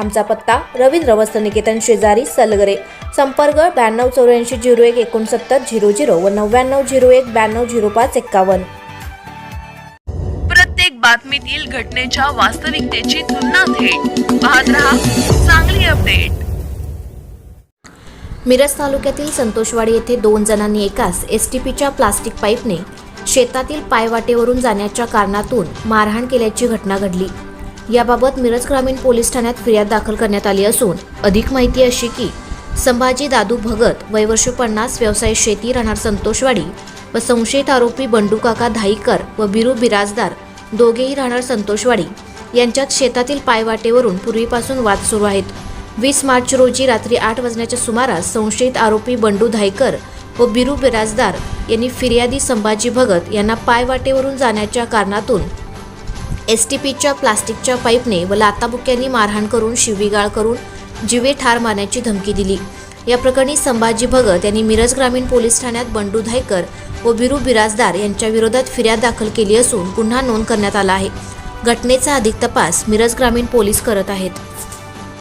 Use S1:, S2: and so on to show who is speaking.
S1: आमचा पत्ता रवींद्र वस्त्र निकेतन शेजारी सलगरे. संपर्क ब्याण्णव चौऱ्याऐंशी झिरो एक एकोणसत्तर झिरो झिरो व नव्याण्णव झिरो एक ब्याण्णव झिरो पाच एक्कावन्न.
S2: प्रत्येक बातमीतील घटनेच्या वास्तविकतेची तुलना थेट. पाहत रहा चांगली अपडेट.
S1: मिरज तालुक्यातील संतोषवाडी येथे दोन जणांनी एकाच एस टी पीच्या प्लास्टिक पाईपने शेतातील पायवाटेवरून जाण्याच्या कारणातून मारहाण केल्याची घटना घडली. याबाबत मिरज ग्रामीण पोलीस ठाण्यात फिर्याद दाखल करण्यात आली असून अधिक माहिती अशी की संभाजी दादू भगत वयवर्ष पन्नास व्यवसाय शेती राहणार संतोषवाडी व संशयित आरोपी बंडू काका धाईकर व बिरू बिराजदार दोघेही राहणार संतोषवाडी यांच्यात शेतातील पायवाटेवरून पूर्वीपासून वाद सुरू आहेत. वीस मार्च रोजी रात्री आठ वाजण्याच्या सुमारास संशयित आरोपी बंडू धायकर व बिरू बिराजदार यांनी फिर्यादी संभाजी भगत यांना पायवाटेवरून जाण्याच्या कारणातून एस टी पीच्या प्लास्टिकच्या पाईपने व लाताबुक्यांनी मारहाण करून शिवीगाळ करून जीवे ठार मारण्याची धमकी दिली. या प्रकरणी संभाजी भगत यांनी मिरज ग्रामीण पोलीस ठाण्यात बंडू धायकर व बिरू बिराजदार यांच्या विरोधात फिर्याद दाखल केली असून गुन्हा नोंद करण्यात आला आहे. घटनेचा अधिक तपास मिरज ग्रामीण पोलीस करत आहेत.